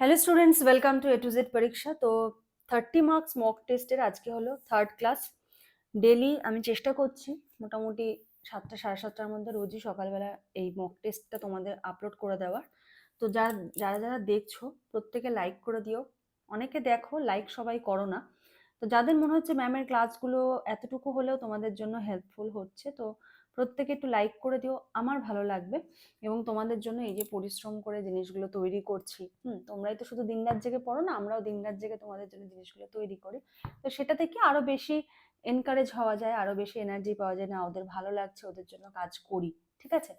Hello students welcome to A to Z পরীক্ষা তো thirty marks mock টেস্টের আজকে হলো থার্ড ক্লাস ডেলি আমি চেষ্টা করছি, মোটামুটি সাতটা, সাড়ে সাতটার মধ্যে রোজই সকালবেলা এই মক টেস্টটা তোমাদের আপলোড করে দেওয়ার। তো যারা যারা যারা দেখছ, প্রত্যেকে লাইক করে দিও। অনেকে দেখো লাইক সবাই করো না। তো যাদের মনে হচ্ছে ম্যামের ক্লাসগুলো এতটুকু হলেও তোমাদের জন্য হেল্পফুল হচ্ছে, তো প্রত্যেকে একটু লাইক করে দিও, আমার ভালো লাগবে। এবং তোমাদের জন্য এই যে পরিশ্রম করে জিনিসগুলো তৈরি করছি, হুম, তোমরাই তো শুধু দিনরাত জেগে পড়ো না, আমরাও দিনরাত জেগে তোমাদের জন্য জিনিসগুলো তৈরি করি। তো সেটা থেকে আরও বেশি এনকারেজ হওয়া যায়, আরও বেশি এনার্জি পাওয়া যায়, না, ওদের ভালো লাগছে, ওদের জন্য কাজ করি, ঠিক আছে?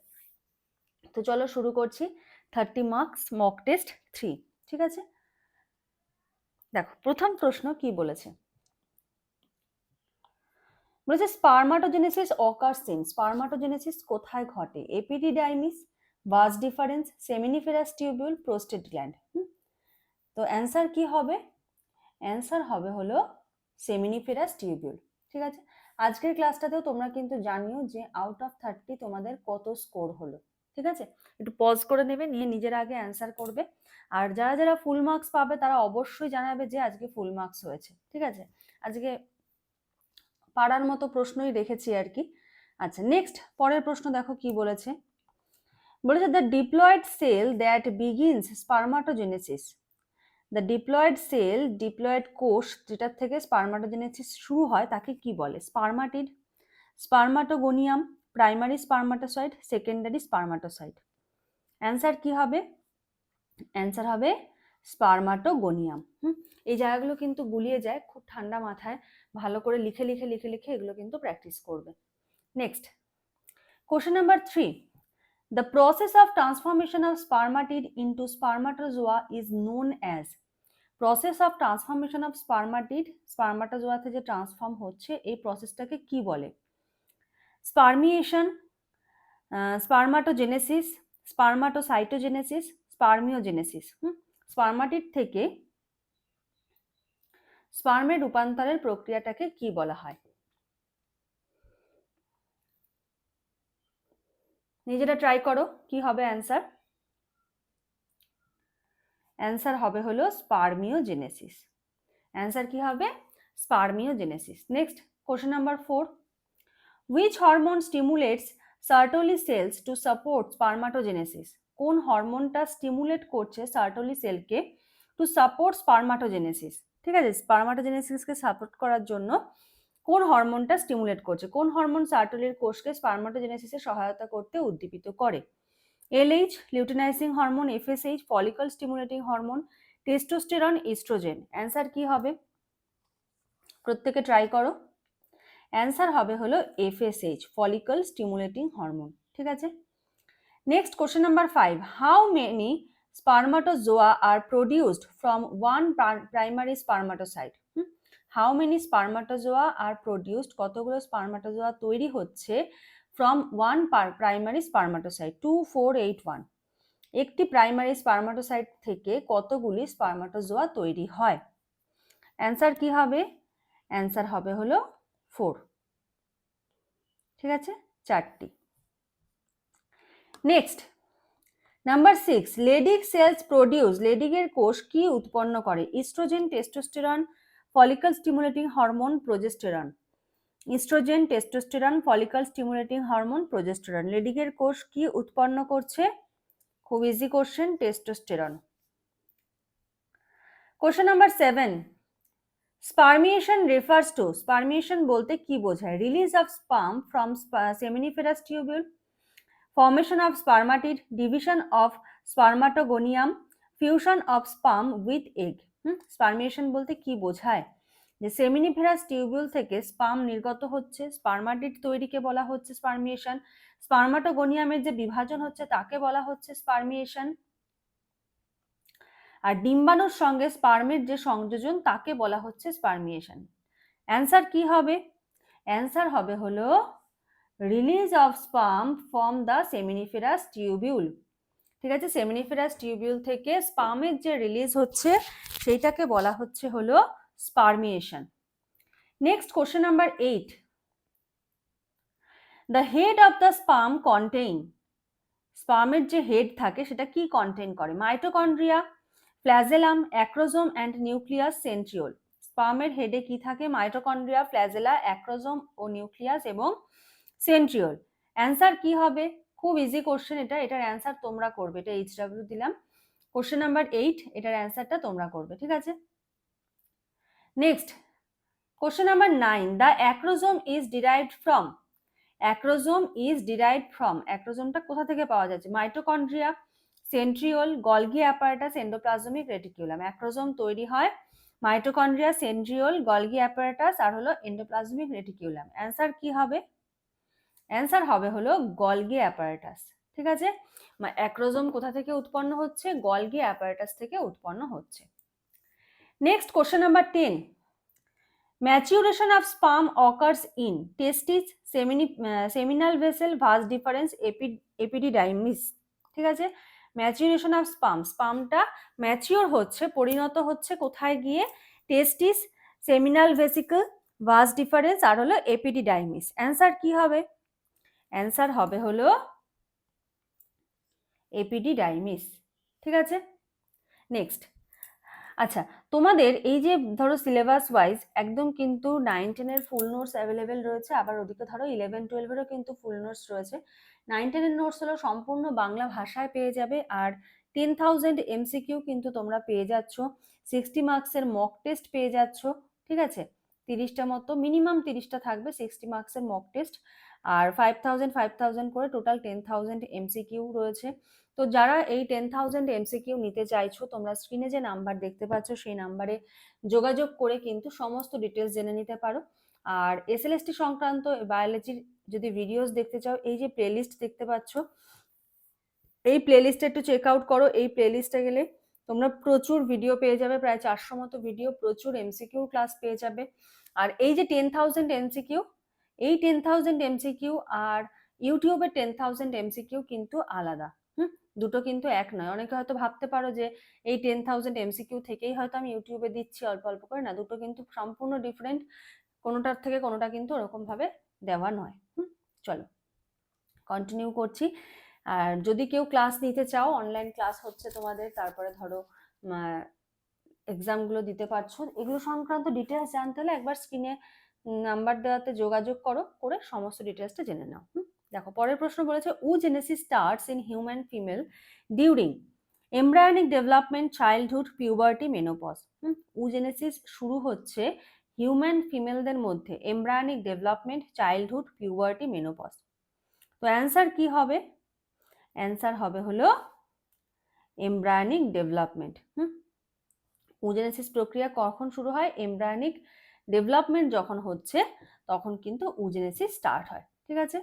তো চলো শুরু করছি thirty marks mock test three ঠিক আছে? দেখো, প্রথম প্রশ্ন কি বলেছে? বলেছে স্পারমাটোজেনেসিস অকার্স ইন স্পারমাটোজেনেসিস কোথায় ঘটে? Epididymis vas deferens seminiferous tubule prostate gland তো অ্যান্সার কি হবে? অ্যান্সার হবে হলো সেমিনিফেরাস টিউবিউল ঠিক আছে? আজকের ক্লাসটাতেও তোমরা কিন্তু জানিও যে আউট অফ থার্টি তোমাদের কত স্কোর হলো, ঠিক আছে? একটু পজ করে নেবে, নিয়ে নিজের আগে অ্যান্সার করবে। আর যারা যারা ফুল মার্কস পাবে তারা অবশ্যই জানাবে যে আজকে ফুল মার্কস হয়েছে, ঠিক আছে? আজকে পাড়ার মতো প্রশ্নই রেখেছি আর কি। আচ্ছা নেক্সট পরের প্রশ্ন দেখো কি বলেছে। বলেছে the diploid cell that begins spermatogenesis the diploid cell diploid কোষ যেটার থেকে স্পার্মাটোজেনেসিস শুরু হয়, তাকে কি বলে? Spermatid spermatogonium primary spermatocyte secondary spermatocyte answer কি হবে? অ্যান্সার হবে স্পারমাটোগোনিয়াম হুম? এই জায়গাগুলো কিন্তু গুলিয়ে যায়, খুব ঠান্ডা মাথায়, ভালো করে লিখে লিখে লিখে লিখে এগুলো কিন্তু প্র্যাকটিস করবে। Next question number three the process of transformation of spermatid into spermatozoa is known as process of transformation of spermatid স্পারমাটোজোয়াতে যে ট্রান্সফর্ম হচ্ছে, এই প্রসেসটাকে কি বলে? স্পারমিয়েশন স্পারমাটোজেনেসিস স্পারমাটোসাইটোজেনেসিস স্পারমিওজেনেসিস হুম? স্পারমাটিড থেকে স্পার্মের রূপান্তরের প্রক্রিয়াটাকে কি বলা হয়? নিজেরা ট্রাই করো, কি হবে অ্যান্সার অ্যান্সার হবে হলো স্পার্মিও জেনেসিস অ্যান্সার কি হবে? Spermiogenesis next question number four which hormone stimulates Sertoli cells to support spermatogenesis কোন হরমোনটা স্টিমুলেট করছে সার্টোলি সেলকে টু সাপোর্ট স্পার্মাটোজেনেসিস ঠিক আছে? স্পার্মাটোজেনেসিসকে সাপোর্ট করার জন্য কোন হরমোনটা স্টিমুলেট করছে? কোন হরমোন সার্টোলির কোষকে স্পার্মাটোজেনেসিসে সহায়তা করতে উদ্দীপিত করে? LH luteinising hormone FSH follicle stimulating hormone testosterone oestrogen answer কি হবে? প্রত্যেকে ট্রাই করো। অ্যান্সার হবে হলো এফএসএইচ ফলিকল স্টিমুলেটিং হরমোন ঠিক আছে? Next question number five how many spermatozoa are produced from one primary spermatocyte hmm? how many spermatozoa are produced কতগুলো spermatozoa তৈরি হচ্ছে from one primary spermatocyte 2481 একটি প্রাইমারি স্পার্মাটোসাইট থেকে কতগুলি স্পার্মাটোজোয়া তৈরি হয় অ্যান্সার কি হবে অ্যান্সার হবে হলো ফোর ঠিক আছে চারটি next number six Leydig cells produce লেডিকের কোষ কি উৎপন্ন করে? Oestrogen testosterone follicle stimulating hormone progesterone oestrogen testosterone follicle stimulating hormone progesterone লেডিকের কোষ কি উৎপন্ন করছে? খুব easy question testosterone question number seven spermiation refers to spermiation বলতে কি বোঝায়? Release of sperm from seminiferous tubule formation of spermatid, division of spermatogonium, fusion of sperm with egg spermiation বলতে কি বোঝায়? যে সেমিনিফেরাস টিউবিউল থেকে স্পাম নির্গত হচ্ছে স্পার্মাটিড তৈরিকে বলা হচ্ছে স্পার্মিয়েশন স্পার্মাটোগোনিয়ামের যে বিভাজন হচ্ছে তাকে বলা হচ্ছে স্পার্মিয়েশন আর ডিম্বাণুর সঙ্গে স্পার্মের যে সংযোজন তাকে বলা হচ্ছে স্পার্মিয়েশন অ্যান্সার কি হবে? অ্যান্সার হবে হলো release of sperm from the seminiferous tubule ঠিক আছে? সেমিনিফেরাস টিউবিউল থেকে স্পামের যে রিলিজ হচ্ছে, সেইটাকে বলা হচ্ছে হলো spermiation next question number eight the head of the sperm contain স্পামের যে হেড থাকে, সেটা কি কন্টেইন করে? Mitochondria flagellum acrosome and nucleus centriole স্পামের হেডে কি থাকে? মাইটোকন্ড্রিয়া ফ্ল্যাজেলা অ্যাক্রোজোম ও নিউক্লিয়াস এবং সেন্ট্রিওল। অ্যান্সার কি হবে? খুব ইজি কোশ্চেন এটা। এটার অ্যান্সার তোমরা করবে। এটা এইচ ডাব্লিউ দিলাম। কোশ্চেন নাম্বার এইট এটার অ্যান্সারটা তোমরা করবে, ঠিক আছে? Next question number nine the acrosome is derived from acrosome is derived from অ্যাক্রোজোমটা কোথা থেকে পাওয়া যাচ্ছে? Mitochondria centriole Golgi apparatus endoplasmic reticulum acrosome তৈরি হয় মাইটোকন্ড্রিয়া সেন্ট্রিওল গলগি অ্যাপারেটাস আর হলো এন্ডোপ্লাজমিক রেটিকুলাম অ্যান্সার কি হবে? অ্যান্সার হবে হলো গলগি অ্যাপারেটাস ঠিক আছে? অ্যাক্রোজোম কোথা থেকে উৎপন্ন হচ্ছে? গলগি অ্যাপারেটাস থেকে উৎপন্ন হচ্ছে। Next question number ten maturation of sperm occurs in testis সেমিনি seminal vesicle vas deferens epi epididymis ঠিক আছে? ম্যাচিউরেশন অফ স্পাম স্পামটা ম্যাচিওর হচ্ছে, পরিণত হচ্ছে কোথায় গিয়ে? Testis seminal vesicle vas deferens আর হলো এপিডিডাইমিস অ্যান্সার কি হবে? অ্যান্সার হবে হলো এপিডিডাইমিস। ঠিক আছে? নেক্সট আচ্ছা তোমাদের এই যে ধরো সিলেবাস ওয়াইজ একদম কিন্তু নাইন টেনের ফুল নোটস অ্যাভেলেবেল রয়েছে, আবার ওদিকে ধরো ইলেভেন টুয়েলভেরও কিন্তু ফুল নোটস রয়েছে। নাইন টেনের নোটস হলো সম্পূর্ণ বাংলা ভাষায় পেয়ে যাবে আর টেন থাউজেন্ড এমসিকিউ কিন্তু তোমরা পেয়ে যাচ্ছ। সিক্সটি মার্কসের মক টেস্ট পেয়ে যাচ্ছ। ঠিক আছে? তিরিশটা মতো মিনিমাম তিরিশটা থাকবে সিক্সটি মার্কসের মক টেস্ট আর ফাইভ থাউজেন্ড ফাইভ থাউজেন্ড করে টোটাল টেন থাউজেন্ড এমসিকিউ রয়েছে। তো যারা এই টেন থাউজেন্ড এমসিকিউ নিতে চাইছো, তোমরা স্ক্রিনে যে নাম্বার দেখতে পাচ্ছ, সেই নাম্বারে যোগাযোগ করে কিন্তু সমস্ত ডিটেলস জেনে নিতে পারো। আর এসএলএসটি সংক্রান্ত বায়োলজির যদি ভিডিওস দেখতে চাও, এই যে প্লেলিস্ট দেখতে পাচ্ছ, এই প্লেলিস্টে একটু চেক আউট করো, এই প্লেলিস্টে গেলে তোমরা প্রচুর ভিডিও পেয়ে যাবে, প্রায় চারশো মতো ভিডিও প্রচুর এমসিকিউ ক্লাস পেয়ে যাবে। আর এই যে টেন থাউজেন্ড এমসিকিউ এই টেন থাউজেন্ড এমসিকিউ আর ইউটিউবের টেন থাউজেন্ড এমসিকিউ কিন্তু আলাদা। হুম? দুটো কিন্তু এক নয়। অনেকে হয়তো ভাবতে পারো যে এই টেন থাউজেন্ড এমসিকিউ থেকেই হয়তো আমি ইউটিউবে দিচ্ছি অল্প অল্প করে। না, দুটো কিন্তু সম্পূর্ণ ডিফারেন্ট কোনোটার থেকে কোনোটা কিন্তু ওরকমভাবে দেওয়া নয়। হুম? চলো কন্টিনিউ করছি। আর যদি কেউ ক্লাস নিতে চাও অনলাইন ক্লাস হচ্ছে তোমাদের, তারপরে ধরো এক্সামগুলো দিতে পারছ, এগুলো সংক্রান্ত ডিটেলস জানতে হলে একবার স্ক্রিনে নাম্বার দেওয়াতে যোগাযোগ করো, করে সমস্ত ডিটেলসটা জেনে নাও দেখো, পরের প্রশ্ন বলেছে oogenesis starts in human female during embryonic development childhood puberty menopause hmm? Oogenesis শুরু হচ্ছে হিউম্যান ফিমেলদের মধ্যে embryonic development childhood puberty menopause তো অ্যান্সার কি হবে? অ্যান্সার হবে হলো এমব্রায়নিক ডেভেলপমেন্ট হুম? উজেনেসিস প্রক্রিয়া কখন শুরু হয়? এমব্রায়নিক ডেভেলপমেন্ট যখন হচ্ছে, তখন কিন্তু উজেনেসিস স্টার্ট হয়, ঠিক আছে?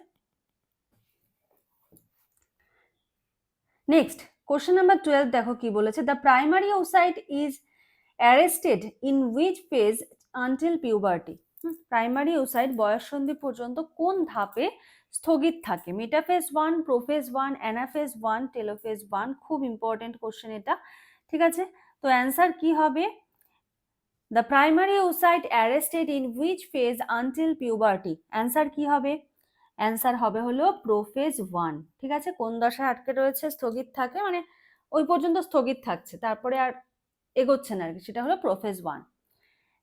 নেক্সট কোশ্চেন নাম্বার টুয়েলভ দেখো কি বলেছে? The primary oocyte is arrested in which phase until puberty primary oocyte বয়সন্ধি পর্যন্ত কোন ধাপে স্থগিত থাকে। Metaphase one prophase one anaphase one telophase one খুব ইম্পর্টেন্ট কোশ্চেন এটা। ঠিক আছে? তো অ্যান্সার কি হবে? The primary oocyte arrested in which phase until puberty answer কি হবে? অ্যান্সার হবে হলো প্রোফেজ ওয়ান ঠিক আছে? কোন দশায় আটকে রয়েছে, স্থগিত থাকে মানে ওই পর্যন্ত স্থগিত থাকছে। তারপরে আর এগোচ্ছে না আর কি, সেটা হলো prophase one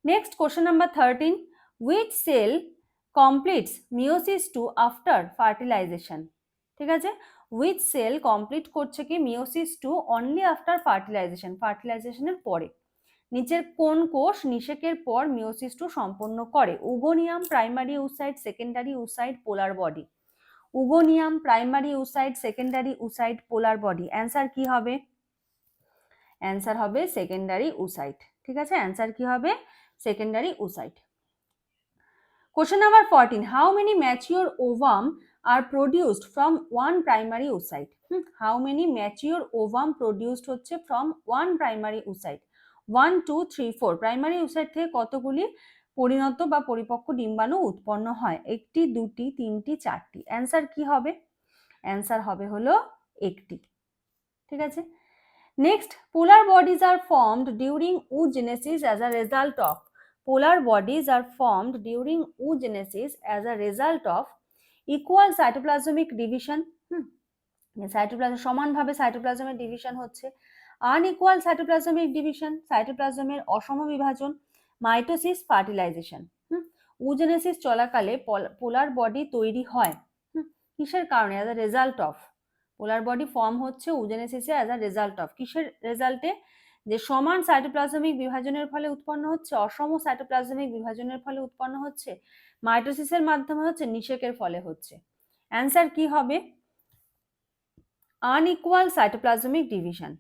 next question number thirteen which cell completes meiosis two after fertilisation ঠিক আছে? উইথ সেল কমপ্লিট করছে কি meiosis two only after fertilisation ফার্টিলাইজেশনের পরে। নিচের কোন কোষ নিষেকের পর মিওসিস টু সম্পন্ন করে? Oogonium primary oocyte secondary oocyte polar body oogonium primary oocyte secondary oocyte polar body answer কি হবে? অ্যান্সার হবে সেকেন্ডারি উসাইড ঠিক আছে? অ্যান্সার কি হবে? Secondary question number fourteen how many mature ovum are produced from one primary oocyte how many mature ovum produced হচ্ছে from one primary oocyte one two three four primary oocyte থেকে কতগুলি পরিণত বা পরিপক্ক ডিম্বাণু উৎপন্ন হয়? একটি, দুটি, তিনটি, চারটি। অ্যান্সার কি হবে? অ্যান্সার হবে হলো একটি। ঠিক আছে? Next polar bodies are formed during oogenesis as a result of polar bodies are formed during oogenesis as a result of equal cytoplasmic division cytoplasm সমানভাবে সাইটোপ্লাজমের ডিভিশন হচ্ছে আনইকুয়াল সাইটোপ্লাজমিক ডিভিশন সাইটোপ্লাজমের অসম বিভাজন মাইটোসিস ফার্টিলাইজেশন উজেনেসিস চলাকালে পোলার body তৈরি হয় কিসের কারণে? As a result of polar body form হচ্ছে উজেনেসিসে অ্যাজ আ রেজাল্ট অফ কিসের রেজাল্টে যে সমান সাইটোপ্লাজমিক বিভাজনের ফলে উৎপন্ন হচ্ছে, অসম সাইটোপ্লাজমিক বিভাজনের ফলে উৎপন্ন হচ্ছে মাইটোসিসের মাধ্যমে হচ্ছে, নিষেকের ফলে হচ্ছে। অ্যান্সার কি হবে? আনইকুয়াল সাইটোপ্লাজমিক ডিভিশন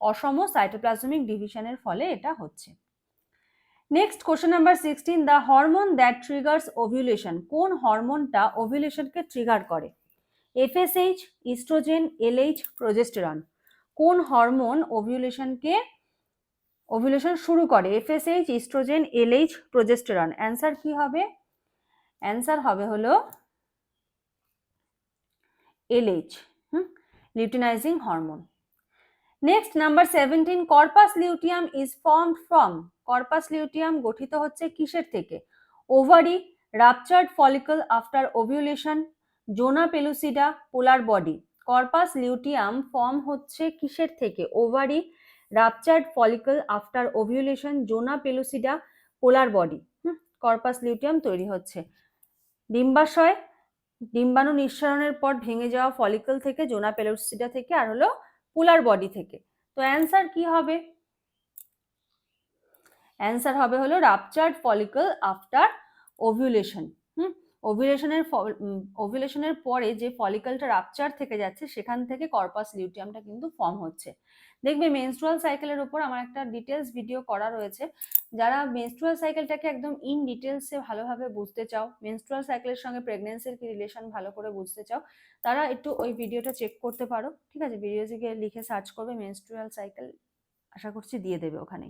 অসম সাইটোপ্লাজমিক ডিভিশনের ফলে এটা হচ্ছে। Next question number sixteen the hormone that triggers ovulation কোন হরমোনটা ওভিউলেশনকে ট্রিগার করে? এফএসএইচ ইস্ট্রোজেন এলএইচ প্রোজেস্টেরন কোন হরমোন ওভিউলেশনকে ওভিউলেশন শুরু করে? FSH oestrogen LH progesterone answer কি হবে? অ্যান্সার হবে হলো LH hmm? Luteinising hormone next number seventeen corpus luteum is formed from corpus luteum গঠিত হচ্ছে কিসের থেকে? Ovary ruptured follicle after ovulation zona pellucida polar body corpus luteum form হচ্ছে কিসের থেকে? Ovary ruptured follicle after ovulation zona pellucida polar body corpus luteum তৈরি হচ্ছে। ডিম্বাশয় ডিম্বাণু নিঃসরণের পর ভেঙে যাওয়া ফলিকল থেকে জোনা পেলুসিডা থেকে, আর হলো পোলার বডি থেকে। তো অ্যান্সার কি হবে? অ্যান্সার হবে হলো ruptured follicle after ovulation hmm ওভিউলেশনের ওভিউলেশনের পরে যে ফলিকলটা রাপচার থেকে যাচ্ছে, সেখান থেকে কর্পাস লিউটিয়ামটা কিন্তু ফর্ম হচ্ছে। দেখবে মেনস্ট্রুয়াল সাইকেলের উপর আমার একটা ডিটেলস ভিডিও করা রয়েছে। যারা মেনস্ট্রুয়াল সাইকেলটাকে একদম ইন ডিটেলসে ভালোভাবে বুঝতে চাও মেনস্ট্রুয়াল সাইকেলের সঙ্গে প্রেগনেন্সির কি রিলেশন ভালো করে বুঝতে চাও, তারা একটু ওই ভিডিওটা চেক করতে পারো। ঠিক আছে? ভিডিওতে গিয়ে লিখে সার্চ করবে মেনস্ট্রুয়াল সাইকেল আশা করছি দিয়ে দেবে ওখানে।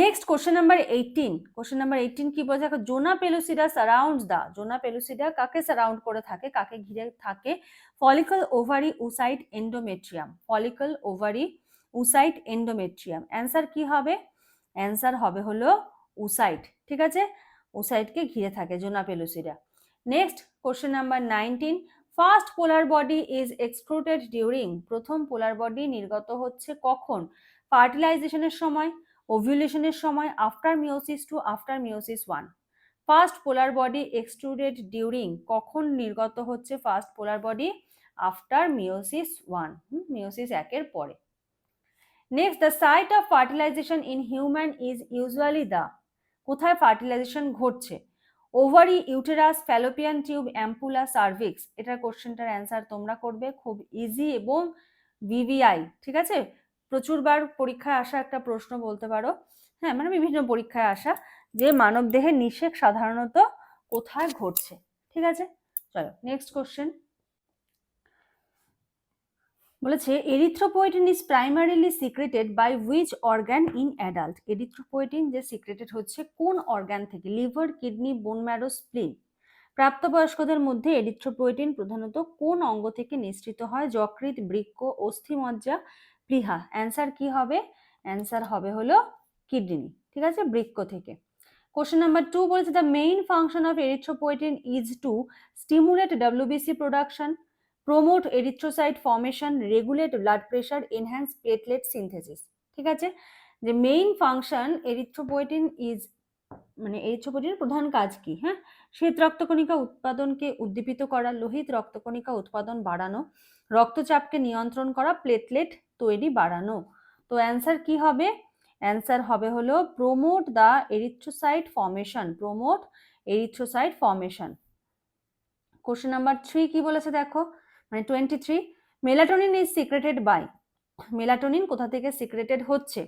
Next question number eighteen question number eighteen কি বলছে? দেখো, জোনা পেলুসিডা সারাউন্ডস দা জোনা পেলুসিডা কাকে সারাউন্ড করে থাকে? কাকে ঘিরে থাকে? Follicle ovary oocyte endometrium follicle ovary oocyte endometrium answer কি হবে? অ্যান্সার হবে হলো উসাইট ঠিক আছে? উসাইটকে ঘিরে থাকে zona pellucida next question number nineteen first polar body is extruded during প্রথম পোলার বডি নির্গত হচ্ছে কখন? ফার্টিলাইজেশনের সময়। ওভিউলেশনের সময় after meiosis two after meiosis one first polar body extruded during কখন নির্গত হচ্ছে first polar body after meiosis one meiosis একের পরে। Next the site of fertilization in human is usually the কোথায় ফার্টিলাইজেশন ঘটছে? Ovary uterus fallopian tube ampulla cervix এটার কোশ্চেনটার answer তোমরা করবে খুব ইজি এবং ভিভিআই ঠিক আছে? প্রচুরবার পরীক্ষায় আসা একটা প্রশ্ন বলতে পারো। হ্যাঁ মানে বিভিন্ন পরীক্ষায় আসা যে মানব দেহের নিষেক সাধারণত কোথায় ঘটছে, ঠিক আছে? চলো নেক্সট কোশ্চেন বলেছে erythropoietin is primarily secreted by which organ in adult erythropoietin যে সিক্রেটেড হচ্ছে কোন অর্গ্যান থেকে? Liver kidney bone marrow spleen প্রাপ্তবয়স্কদের মধ্যে এরিথ্রোপোয়েটিন প্রধানত কোন অঙ্গ থেকে নিঃসৃত হয়? যকৃত বৃক্ক, অস্থিমজ্জা প্লিহা অ্যান্সার কি হবে? অ্যান্সার হবে হলো কিডনি, ঠিক আছে? বৃক্ক থেকে। কোশ্চেন নাম্বার টু বলেছে the main function of erythropoietin is to stimulate WBC production promote erythrocyte formation regulate blood pressure enhance platelet synthesis ঠিক আছে? যে মেইন ফাংশন এরিথ্রোপোয়েটিন ইজ মানে এরিথ্রোপোয়েটিনের প্রধান কাজ কি? হ্যাঁ? শ্বেত রক্তকণিকা উৎপাদনকে উদ্দীপিত করা, লোহিত রক্তকণিকা উৎপাদন বাড়ানো, রক্তচাপকে নিয়ন্ত্রণ করা প্লেটলেট তৈরি বাড়ানো। তো অ্যান্সার কি হবে? অ্যান্সার হবে হলো promote the erythrocyte formation promote erythrocyte formation question number three কি বলেছে দেখো? মানে twenty three melatonin is secreted by melatonin কোথা থেকে সিক্রেটেড হচ্ছে?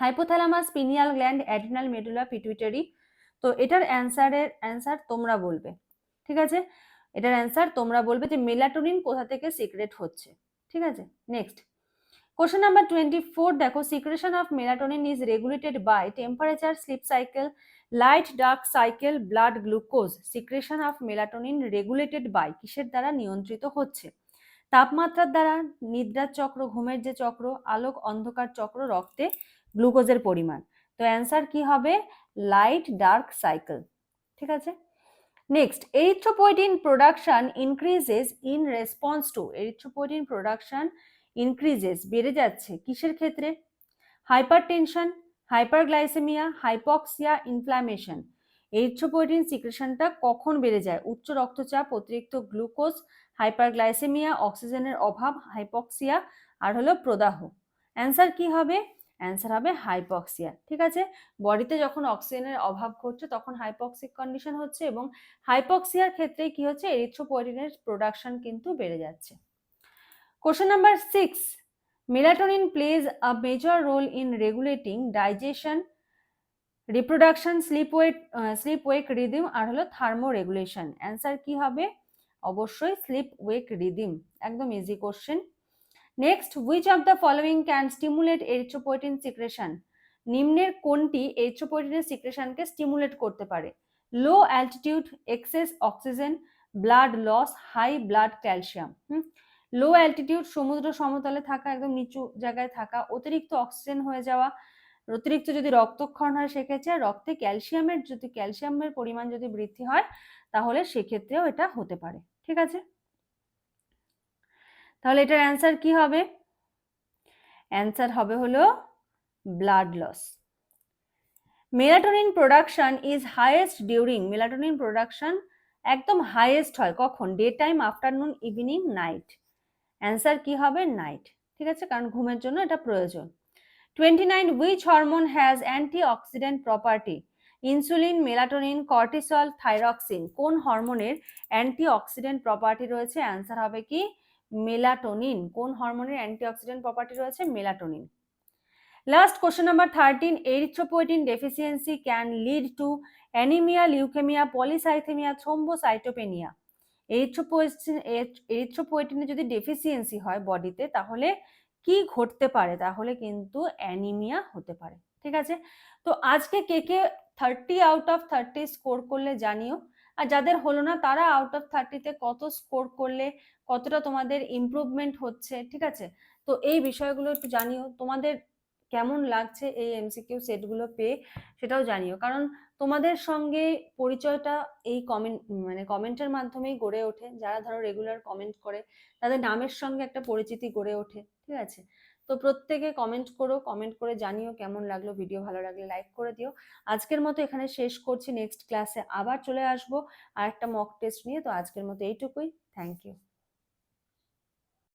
Hypothalamus pineal gland adrenal medulla pituitary তো এটার অ্যান্সারের অ্যান্সার তোমরা বলবে, ঠিক আছে? এটার অ্যান্সার তোমরা বলবে যে মেলাটোনিন কোথা থেকে সিক্রেট হচ্ছে, ঠিক আছে? Next question number twenty four দেখো secretion of melatonin is regulated by temperature sleep cycle light dark cycle blood glucose secretion of melatonin regulated by কিসের দ্বারা নিয়ন্ত্রিত হচ্ছে? তাপমাত্রার দ্বারা, নিদ্রার চক্র, ঘুমের যে চক্র, আলোক অন্ধকার চক্র, রক্তে গ্লুকোজের পরিমাণ। তো অ্যান্সার কি হবে? লাইট ডার্ক সাইকেল ঠিক আছে? Next erythropoietin production increases in response to erythropoietin production increases বেড়ে যাচ্ছে। কিসের ক্ষেত্রে? Hypertension hyperglycaemia hypoxia inflammation erythropoietin সিক্রেশনটা কখন বেড়ে যায়? উচ্চ রক্তচাপ, অতিরিক্ত গ্লুকোজ হাইপারগ্লাইসেমিয়া অক্সিজেনের অভাব হাইপক্সিয়া আর হলো প্রদাহ। অ্যান্সার কি হবে? অ্যান্সার হবে হাইপক্সিয়া ঠিক আছে? বডিতে যখন অক্সিজেনের অভাব ঘটছে, তখন হাইপক্সিক কন্ডিশন হচ্ছে এবং হাইপক্সিয়ার ক্ষেত্রে কি হচ্ছে? এরিথ্রোপয়েটিনের প্রোডাকশন কিন্তু বেড়ে যাচ্ছে। Question number six melatonin plays a major role in regulating digestion reproduction sleep wait sleep wake rhythm আর হলো রেগুলেশন অ্যান্সার কি হবে? অবশ্যই স্লিপ ওয়েক রিদিম একদম easy question next which of the following can stimulate erythropoietin secretion নিম্নের কোনটি এরিথ্রোপয়েটিনের সিক্রেশনকে stimulate করতে পারে? Low altitude excess oxygen blood loss high blood calcium hmm? Low altitude সমুদ্র সমতলে থাকা, একদম নিচু জায়গায় থাকা, অতিরিক্ত অক্সিজেন হয়ে যাওয়া, অতিরিক্ত যদি রক্তক্ষরণ হয় সেক্ষেত্রে রক্তে ক্যালসিয়ামের যদি ক্যালসিয়ামের পরিমাণ যদি বৃদ্ধি হয়, তাহলে সেক্ষেত্রেও এটা হতে পারে। ঠিক আছে? তাহলে এটার অ্যান্সার কি হবে? অ্যান্সার হবে হলো blood loss melatonin production is highest during melatonin production একদম হাইয়েস্ট হয় কখন? Day time afternoon evening night answer কি হবে? নাইট ঠিক আছে? কারণ ঘুমের জন্য এটা প্রয়োজন। Twenty nine which hormone has anti oxidant property insulin melatonin cortisol thyroxine কোন হরমোনের অ্যান্টি অক্সিডেন্ট প্রপার্টি রয়েছে? অ্যান্সার হবে কি? মেলাটোনিন কোন হরমোনের অ্যান্টিঅক্সিডেন্ট প্রপার্টি রয়েছে? Melatonin last question number thirteen erythropoietin deficiency can lead to anaemia leukaemia polycythaemia thrombocytopenia erythropoietin এরিথ্রোপোয়েটিনের যদি deficiency হয় বডিতে তাহলে কি ঘটতে পারে? তাহলে কিন্তু অ্যানিমিয়া হতে পারে। ঠিক আছে? তো আজকে কে কে thirty out of thirty score করলে জানিও। আর যাদের হলো না, তারা আউট অফ থার্টিতে কত স্কোর করলে, কতটা তোমাদের ইমপ্রুভমেন্ট হচ্ছে? ঠিক আছে? তো এই বিষয়গুলো একটু জানিও। তোমাদের কেমন লাগছে এই এমসিকিউ সেটগুলো পেয়ে সেটাও জানিও। কারণ তোমাদের সঙ্গে পরিচয়টা এই কমেন্ট মানে কমেন্টের মাধ্যমেই গড়ে ওঠে। যারা ধরো রেগুলার কমেন্ট করে, তাদের নামের সঙ্গে একটা পরিচিতি গড়ে ওঠে, ঠিক আছে? তো প্রত্যেকে কমেন্ট করো কমেন্ট করে জানিও কেমন লাগল ভিডিও ভালো লাগলে লাইক করে দিও। আজকের মতো এখানে শেষ করছি। নেক্সট ক্লাসে আবার চলে আসব। আর একটা মক টেস্ট নিয়ে। তো আজকের মতো এইটুকুই। Thank you